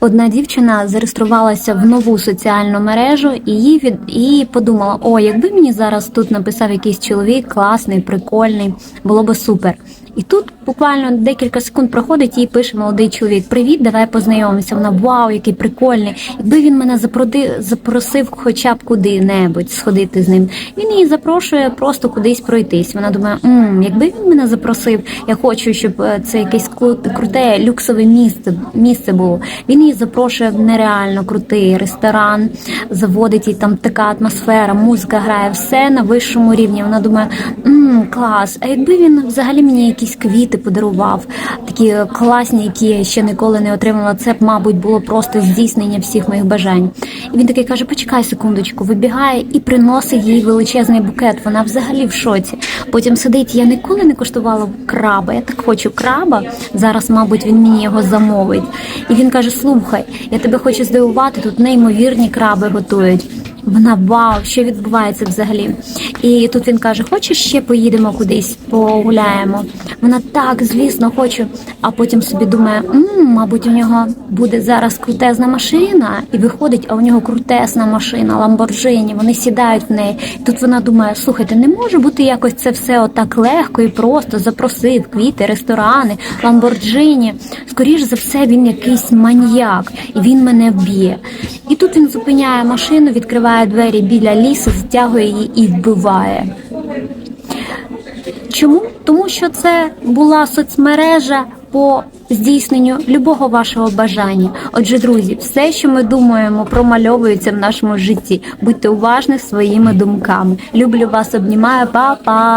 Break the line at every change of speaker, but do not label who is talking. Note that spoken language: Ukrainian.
Одна дівчина зареєструвалася в нову соціальну мережу і її від і подумала: о, якби мені зараз тут написав якийсь чоловік класний, прикольний, було би супер. І тут буквально декілька секунд проходить, їй пише молодий чоловік: Привіт, давай познайомимося. Вона вау, який прикольний. Якби він мене запроди, запросив хоча б куди-небудь сходити з ним. Він її запрошує просто кудись пройтись. Вона думає, М, якби він мене запросив, я хочу, щоб е, це якесь кру- круте люксове місце місце було. Він її запрошує в нереально крутий ресторан, заводить їй там така атмосфера, музика грає, все на вищому рівні. Вона думає, М, клас. А якби він взагалі мені якісь квіти подарував, такі класні, які я ще ніколи не отримала. Це б, мабуть, було просто здійснення всіх моїх бажань. І він такий каже: Почекай секундочку, вибігає і приносить їй величезний букет. Вона взагалі в шоці. Потім сидить. Я ніколи не куштувала краба. Я так хочу краба. Зараз, мабуть, він мені його замовить. І він каже: Слухай, я тебе хочу здивувати. Тут неймовірні краби готують. Вона вау, що відбувається взагалі? І тут він каже: Хочеш ще поїдемо кудись, погуляємо? Вона так, звісно, хочу. А потім собі думає, «М, мабуть, у нього буде зараз крутезна машина, і виходить, а у нього крутесна машина, Ламборджині. Вони сідають в неї. Тут вона думає: слухайте, не може бути якось це все отак легко і просто запросив квіти, ресторани, Ламборджині. Скоріш за все, він якийсь маньяк, і він мене вб'є. І тут він зупиняє машину, відкриває двері біля лісу, затягує її і вбиває. Чому? Тому що це була соцмережа по здійсненню любого вашого бажання. Отже, друзі, все, що ми думаємо, промальовується в нашому житті. Будьте уважні своїми думками. Люблю вас, обнімаю, па-па!